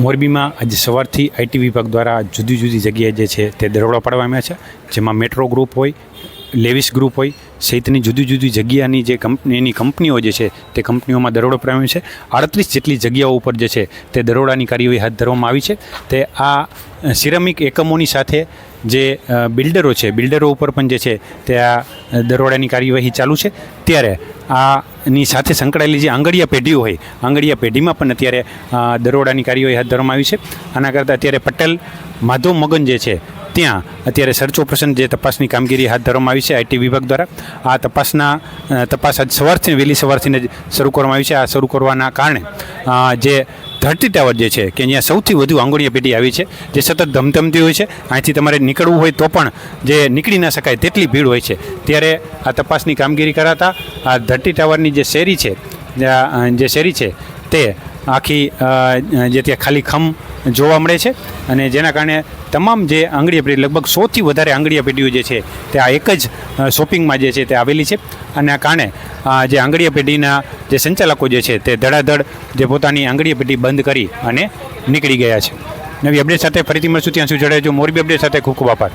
મોરબીમાં આજે સવારથી આઈટી વિભાગ દ્વારા જુદી જુદી જગ્યાએ જે છે તે દરોડા પાડવામાં છે. જેમાં મેટ્રો ગ્રુપ હોય, લેવિસ ગ્રુપ હોય, સહિતની જુદી જુદી જગ્યાની જે કંપનીની કંપનીઓ જે છે તે કંપનીઓમાં દરોડો પડાવ્યો છે. આડત્રીસ જેટલી જગ્યાઓ ઉપર જે છે તે દરોડાની કાર્યવાહી હાથ ધરવામાં આવી છે. તે આ સિરામિક એકમોની સાથે જે બિલ્ડરો છે, બિલ્ડરો ઉપર પણ જે છે, તે આ દરોડાની કાર્યવાહી ચાલુ છે. ત્યારે આની સાથે સંકળાયેલી જે આંગળીયા પેઢીઓ હોય, આંગળીયા પેઢીમાં પણ અત્યારે દરોડાની કાર્યવાહી હાથ ધરવામાં આવી છે. આના કરતાં અત્યારે પટેલ, માધવ મગન જે છે, ત્યાં અત્યારે સર્ચ ઓપરેશન જે તપાસની કામગીરી હાથ ધરવામાં આવી છે આઈટી વિભાગ દ્વારા. આ તપાસના તપાસ આજ સવારથી, વહેલી સવારથી જ શરૂ કરવામાં આવી છે. આ શરૂ કરવાના કારણે જે ધરતી ટાવર જે છે, કે અહીંયા સૌથી વધુ આંગળીયા પેઢી આવી છે, જે સતત ધમધમતી હોય છે, અહીંથી તમારે નીકળવું હોય તો પણ જે નીકળી ના શકાય તેટલી ભીડ હોય છે. ત્યારે આ તપાસની કામગીરી કરાતા આ ધરતી ટાવરની જે શેરી છે, જે શેરી છે, તે આખી જે ત્યાં ખાલી ખમ જોવા મળે છે અને જેના કારણે તમામ જે આંગળીયા પેઢી લગભગ સોથી વધારે આંગળીયા પેઢીઓ જે છે, તે આ એક જ શોપિંગમાં જે છે તે આવેલી છે. અને આ કારણે જે આંગળીયા પેઢીના જે સંચાલકો જે છે તે ધડાધડ જે પોતાની આંગળીયા પેઢી બંધ કરી અને નીકળી ગયા છે. નવી અપડેટ સાથે ફરીથી મળશું. ત્યાં સુધી જોડાજો મોરબી અપડેટ સાથે ખૂબ ખૂબ આભાર.